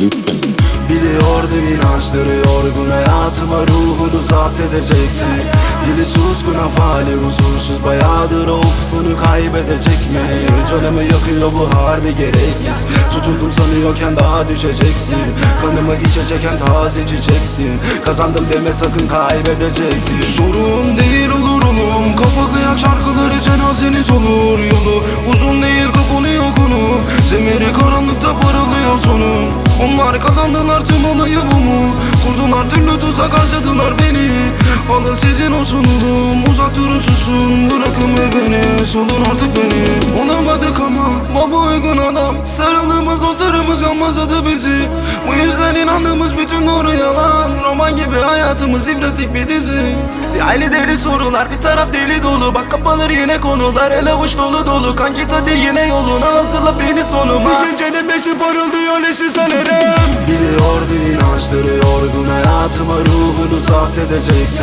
lütfen Biliyordu inançları yorgun hayatıma ruhunu zapt edecekti. Dili suskun afali huzursuz bayağıdır o ufkunu kaybedecek mi? Canımı yakıyor bu harbi gereksiz. Tutundum sanıyorken daha düşeceksin. Kanımı içecekken taze çiçeksin. Kazandım deme sakın kaybedeceksin. Sorun değil olur oğlum. Kafa kıyak şarkıları cenazeniz olur yolu. Uzun değil kapanıyor konu Zemeri karanlıkta parılıyor sonu Onlar kazandılar tüm olayı bu mu? Kurdular türlü tuzak harcadılar beni Alın sizin olsun oğlum Uzak durun susun Bırakın ve beni Solun artık beni. Olamadık ama Baba uygun adam. Sarılığımız o sarımız yanmazladı bizi. Bu yüzden inandığımız bütün doğru yalan. Roman gibi hayatımız ibretlik bir dizi. Bir aile deri sorular Bir taraf deli dolu. Bak kapanır yine konular El avuç dolu dolu. Kanki hadi yine yoluna Hazırla beni sonuma. Bir gecenin beşi parıldıyor leşi sanırım Biliyordu inançları yorgun hayatıma ruhunu zapt edecekti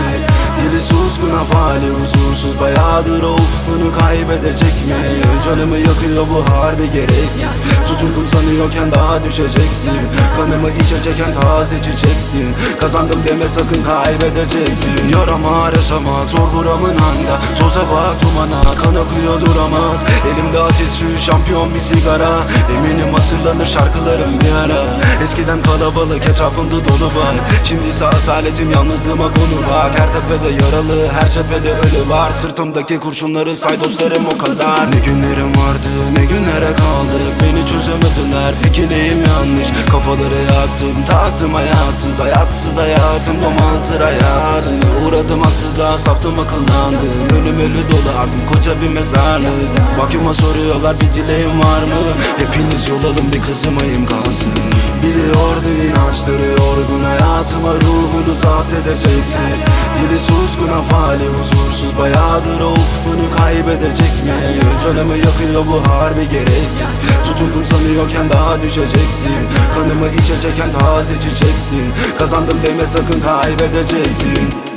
Dili suskun afali huzursuz bayağıdır o ufkunu kaybedecek mi? Canımı yakıyor bu harbi gereksiz. Tutundum sanıyorken daha düşeceksin. Kanımı içecekken taze çiçeksin. Kazandım deme sakın kaybedeceksin. Yarama resama zor buramın anda. Toza bak dumana kan akıyor duramaz. Elimde ateş şampiyon bir sigara. Eminim hatırlanır şarkılarım bir ara Eskiden kalabalık etrafımda dolu bak Şimdi ise asaletim yalnızlığıma konu bak Her tepede yaralı her cephede ölü var. Sırtımdaki kurşunları say dostlarım o kadar. Ne günlerim vardı ne günlere kaldık Beni çözemediler. Peki neyim yanlış? Kafaları yaktım taktım hayatsız Hayatsız hayatım domaltır hayatını Uğradım haksızlığa saptım akıllandım Önüm ölü dolu koca bir mezarlık Mahkuma soruyorlar bir dileğim var mı? Hepiniz yol alın bir kızımayım kalsın. Biliyordu inançları yorgun hayatıma ruhunu zapt edecekti. Dili suskun afali huzursuz bayağıdır o ufkunu kaybedecek mi? Canımı yakıyor bu harbi gereksiz? Tutundum sanıyorken daha düşeceksin. Kanımı içecekken taze çiçeksin. Kazandım deme sakın kaybedeceksin